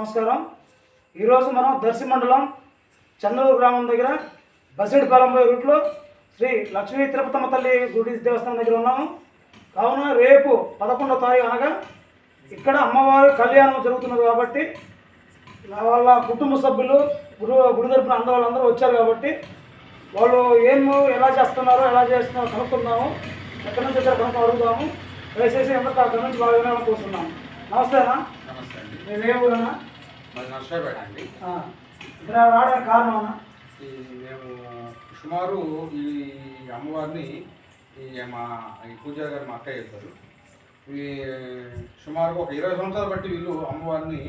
నమస్కారం. ఈరోజు మనం దర్శి మండలం చంద్రూరు గ్రామం దగ్గర బసిడిపాలెం పోయే రూట్లో శ్రీ లక్ష్మీ తిరుపతమ్మ తల్లి గుడి దేవస్థానం దగ్గర ఉన్నాము. కావున రేపు పదకొండవ తారీఖు అనగా ఇక్కడ అమ్మవారి కళ్యాణం జరుగుతున్నది కాబట్టి వాళ్ళ కుటుంబ సభ్యులు గురు గుడి తరపున అందరూ వాళ్ళందరూ వచ్చారు కాబట్టి వాళ్ళు ఏం ఎలా చేస్తున్నారో ఎలా చేస్తున్నారో కనుక్కుందాము. ఎక్కడి నుంచి వచ్చారో కనుక్కొని అడుగుదాము. దయచేసి అక్కడి నుంచి బాగా కోరుతున్నాము. నమస్తేనా నమస్తే అండి. నేను ఏ ఊరన్నా? మాది నర్సరాపేట అండి ఆ, ఇక్కడ రావడానికి కారణం అన్న? ఈ మేము సుమారు ఈ అమ్మవారిని ఈ మా ఈ పూజారి గారు మా అక్కయ్య చెప్పారు ఈ సుమారుగా ఒక ఇరవై సంవత్సరాలు బట్టి వీళ్ళు అమ్మవారిని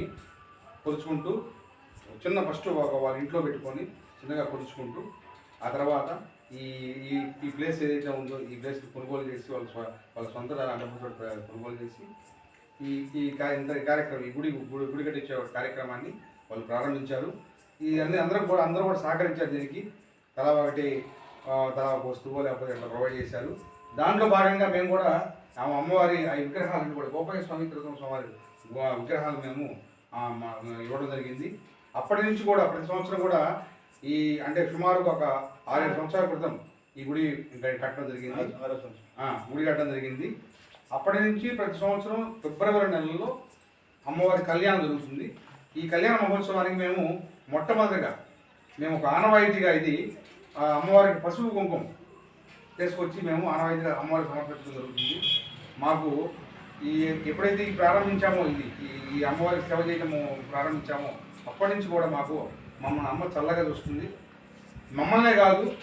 కొలుచుకుంటూ చిన్న ఫస్ట్ ఒక వారి ఇంట్లో పెట్టుకొని చిన్నగా కొలుచుకుంటూ ఆ తర్వాత ఈ ఈ ఈ ప్లేస్ ఏదైతే ఉందో ఈ ప్లేస్ కొనుగోలు చేసి వాళ్ళ వాళ్ళ సొంత డబ్బుతో కొనుగోలు చేసి ఈ ఈ కార్యక్రమం ఈ గుడి గుడి గుడి కట్టించే కార్యక్రమాన్ని వాళ్ళు ప్రారంభించారు. ఈ అన్ని అందరం కూడా అందరూ కూడా సహకరించారు దీనికి. తలా ఒకటి తలా ఒక వస్తువు లేకపోతే అట్లా ప్రొవైడ్ చేశారు. దాంట్లో భాగంగా మేము కూడా ఆ అమ్మవారి ఆ విగ్రహాలను కూడా గోపాల స్వామి తిరుపతి స్వామి విగ్రహాలు మేము ఇవ్వడం జరిగింది. అప్పటి నుంచి కూడా ప్రతి సంవత్సరం కూడా ఈ అంటే సుమారుగా ఒక ఆరేడు సంవత్సరాల క్రితం ఈ గుడి కట్టడం జరిగింది. గుడి కట్టడం జరిగింది. అప్పటి నుంచి ప్రతి సంవత్సరం ఫిబ్రవరి నెలలో అమ్మవారి కళ్యాణం జరుగుతుంది. ఈ కళ్యాణ మహోత్సవానికి మేము మొట్టమొదటిగా మేము ఒక ఆనవాయితీగా ఇది ఆ అమ్మవారికి పసుపు కుంకుమ తీసుకొచ్చి మేము ఆనవాయితీగా అమ్మవారికి సమర్పించడం జరుగుతుంది. మాకు ఈ ఎప్పుడైతే ఇది ప్రారంభించామో ఇది ఈ- అమ్మవారికి సేవ చేయడము ప్రారంభించామో అప్పటి నుంచి కూడా మాకు మమ్మల్ని అమ్మ చల్లగా చూస్తుంది. మమ్మల్నే కాదు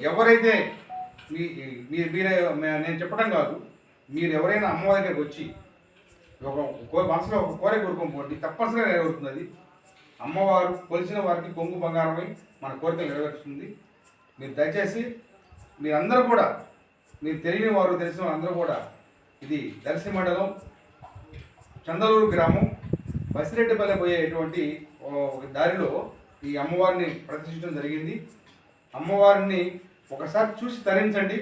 ఎవరైతే మీ మీరు మీరే నేను చెప్పడం కాదు మీరు ఎవరైనా అమ్మవారి దగ్గరికి వచ్చి ఒక మనసులో ఒక కోరిక కోరుకొని తప్పనిసరిగా నెరవేరుతుంది అది. అమ్మవారు కొలిసిన వారికి కొంగు బంగారమై మన కోరికలు నెరవేరుస్తుంది. మీరు దయచేసి మీరందరూ కూడా మీరు తెలియని వారు తెలిసిన వారందరూ అందరూ కూడా ఇది దర్శి మండలం చందలూరు గ్రామం బసిరెడ్డిపల్లె పోయేటువంటి దారిలో ఈ అమ్మవారిని ప్రతిష్ఠించడం జరిగింది. అమ్మవారిని ఒకసారి చూసి తరించండి.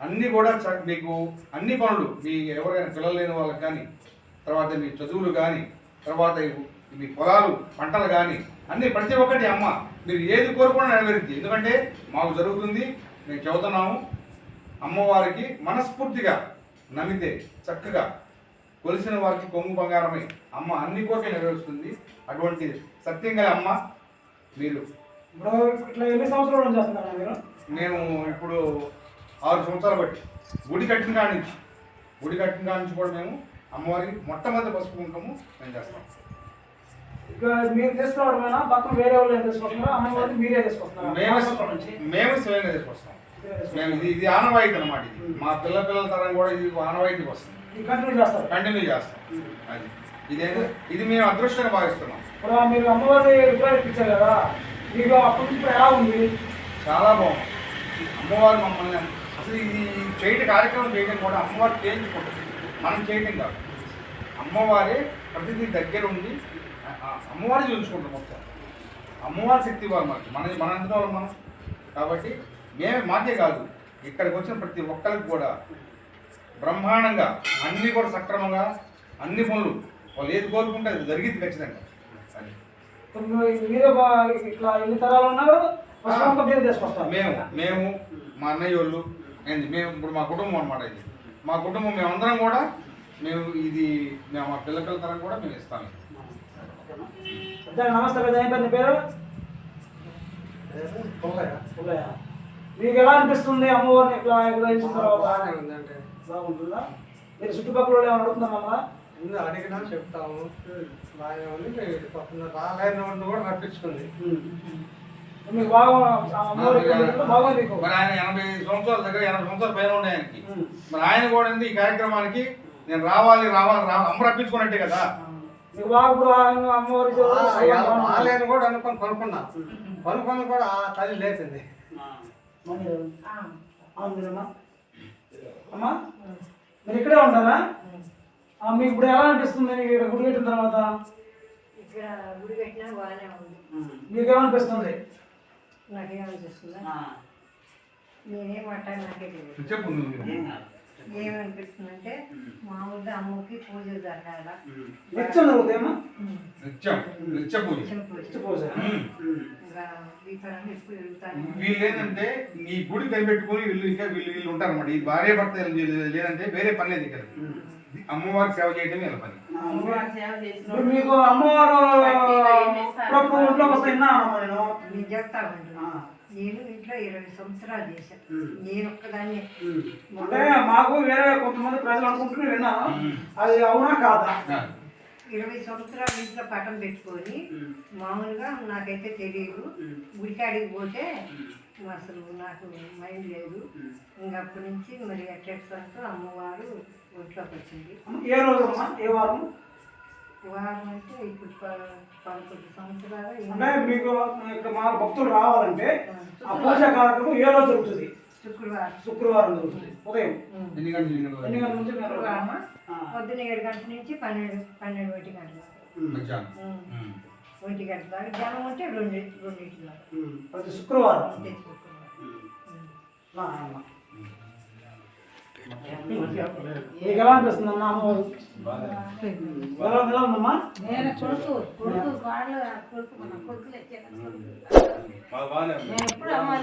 అన్నీ కూడా మీకు అన్ని పనులు మీ ఎవరైనా పిల్లలు లేని వాళ్ళకి కానీ తర్వాత మీ చదువులు కానీ తర్వాత మీ పొలాలు పంటలు కానీ అన్ని ప్రతి ఒక్కటి అమ్మ మీరు ఏది కోరుకున్నా నెరవేరుద్ది. ఎందుకంటే మాకు జరుగుతుంది మేము చెబుతున్నాము అమ్మవారికి మనస్ఫూర్తిగా నమ్మితే చక్కగా కొలిసిన వారికి కొంగు బంగారమై. అమ్మ అన్ని కోరికలు నెరవేరుస్తుంది. అటువంటి సత్యం గల అమ్మ మీరు ఇప్పుడు ఇట్లా ఎన్ని సంవత్సరాల చేస్తున్నారా మీరు? మేము ఇప్పుడు ఆరు సంవత్సరాలు బట్టి. గుడి కట్టిన కాడి నుంచి. గుడి కట్టిన కాడి నుంచి కూడా మేము అమ్మవారికి మొట్టమొదటి పసుపు కుంకుమ మేము చేస్తాం. మీరు తీసుకురావడమేనా పక్కన వేరే వాళ్ళు తీసుకొస్తున్నారా అమ్మవారికి మీరే తీసుకొస్తున్నారా? మేము మేము స్వయంగా తీసుకొస్తాం? మేము ఇది ఇది ఆనవాయితీ అనమాట ఇది. మా పిల్ల పిల్లల తరం కూడా ఇది ఆనవాయితీకి వస్తుంది. కంటిన్యూ చేస్తారు? కంటిన్యూ చేస్తాం. అది. ఇదేదో ఇది మేము అదృష్టంగా భావిస్తున్నాం. ఇప్పుడు మీరు అమ్మవారి రిప్లై ఇచ్చారు కదా మీకు అప్పటి నుంచి ఎలా ఉంది? చాలా బాగుంది. అమ్మవారు మమ్మల్ని అసలు ఇది చేయటం కార్యక్రమం చేయడం కూడా అమ్మవారు చేయించుకుంటుంది మనం చేయటం కాదు. అమ్మవారే ప్రతిదీ దగ్గర ఉండి ఆ- ఆ అమ్మవారి చూసుకుంటాం మొత్తం. అమ్మవారి శక్తి వారు మనకి మన మన అంతటా మనం. కాబట్టి మేమే మాకే కాదు ఇక్కడికి వచ్చిన ప్రతి ఒక్కరికి కూడా బ్రహ్మాండంగా అన్నీ కూడా సక్రమంగా అన్ని పనులు వాళ్ళు ఏది కోరుకుంటే అది జరిగింది ఖచ్చితంగా. మీరు- ఇట్లా ఎన్ని తరాలు తీసుకొస్తారు. మేము మేము మా అన్నయ్య వాళ్ళు ఏంది? మేము ఇప్పుడు మా కుటుంబం అనమాట ఇది. మా కుటుంబం మేమందరం కూడా మేము ఇది మేము మా పిల్ల పిల్ల తరం కూడా మేము ఇస్తాము. నమస్తే పెద్ద పేరు. మీకు ఎలా అనిపిస్తుంది అమ్మవారిని ఇట్లా ఎగురయించిన తర్వాత బాగానే ఉందంటే బాగుంటుందా? మీరు చుట్టుపక్కల ఏమైనా అడుగుతున్నామా ముందు అడిగినా చెప్తాము. మీరు పక్కన రాలేని కూడా రప్పించుకుంది. మీకు బాగా మరి ఆయన ఎనభై సంవత్సరాల దగ్గర ఎనభై సంవత్సరాల పైన ఉండే ఆయనకి. మరి ఆయన కూడా ఉంది ఈ కార్యక్రమానికి నేను రావాలి రావాలి అమ్మ రప్పించుకున్నట్టే కదా? అమ్మవారి కూడా అనుకొని కొనుక్కున్నా కొనుక్కొని కూడా ఆ తల్లి లేచింది. అమ్మా మీరు ఇక్కడే ఉంటారా మీకు ఇప్పుడు ఎలా అనిపిస్తుంది ఇక్కడ గుడి కట్టిన తర్వాత? ఇక్కడ నేనేం నాకే తెలియదు నువ్వు ఏమనిపిస్తుందంటే మామూలుగా అమ్మకి జరగాల. పూజ. నిత్యం పూజ. నిత్య పూజ. ఇంకా దీపాలను ఎప్పుడు వెళ్తాను? వీళ్ళు ఏంటంటే ఈ గుడి కనిపెట్టుకుని వీళ్ళు ఇంకా వీళ్ళు వీళ్ళు ఉంటారన్నమాట. ఈ భార్య భర్త లేదంటే వేరే పని లేదు ఇక్కడ. అమ్మవారి సేవ చేయడం వీళ్ళ పని. మీకు అమ్మవారు నేను? నేను నేను ఇంట్లో ఇరవై సంవత్సరాలు చేశాను నేను ఒక్కదాన్ని అంటే మాకు వేరే కొంతమంది ప్రజలు అనుకుంటున్నారు విన్నాను అది అవునా కాదా? ఇరవై సంవత్సరాలు ఇంట్లో పటం పెట్టుకొని మామూలుగా నాకైతే తెలియదు గుడికాడికి పోతే అసలు నాకు మైండ్ లేదు. ఇంకా అప్పటి నుంచి మరి అట్లెట్సంటూ అమ్మవారు ఒంట్లోకి వచ్చింది ఏ రోజు అమ్మా? ఏ వారం? అంటే ఇప్పుడు ప- పదకొండు సంవత్సరాలు అంటే మీకు ఇక్కడ మా భక్తులు రావాలంటే ఆ పూజ కార్యక్రమం ఏ రోజు జరుగుతుంది? శుక్రవారం. శుక్రవారం జరుగుతుంది. ఉదయం? ఎన్ని గంటలు ఎన్ని గంటలు? నుంచి ఏడు గంటల నుంచి పన్నెండు పన్నెండు ఒంటి గంటల. ఒంటి గంటల దాకా జనం ఉంటే రెండు రెండింటి ప్రతి శుక్రవారం? మీకు ఎలా అనిపిస్తుంది అమ్మవారు ఎలా ఎలా ఉందమ్మా? నేను కొడుకు కొడుకు వాళ్ళు కొడుకు మన కొడుకులు నేను ఎప్పుడు అమ్మాయి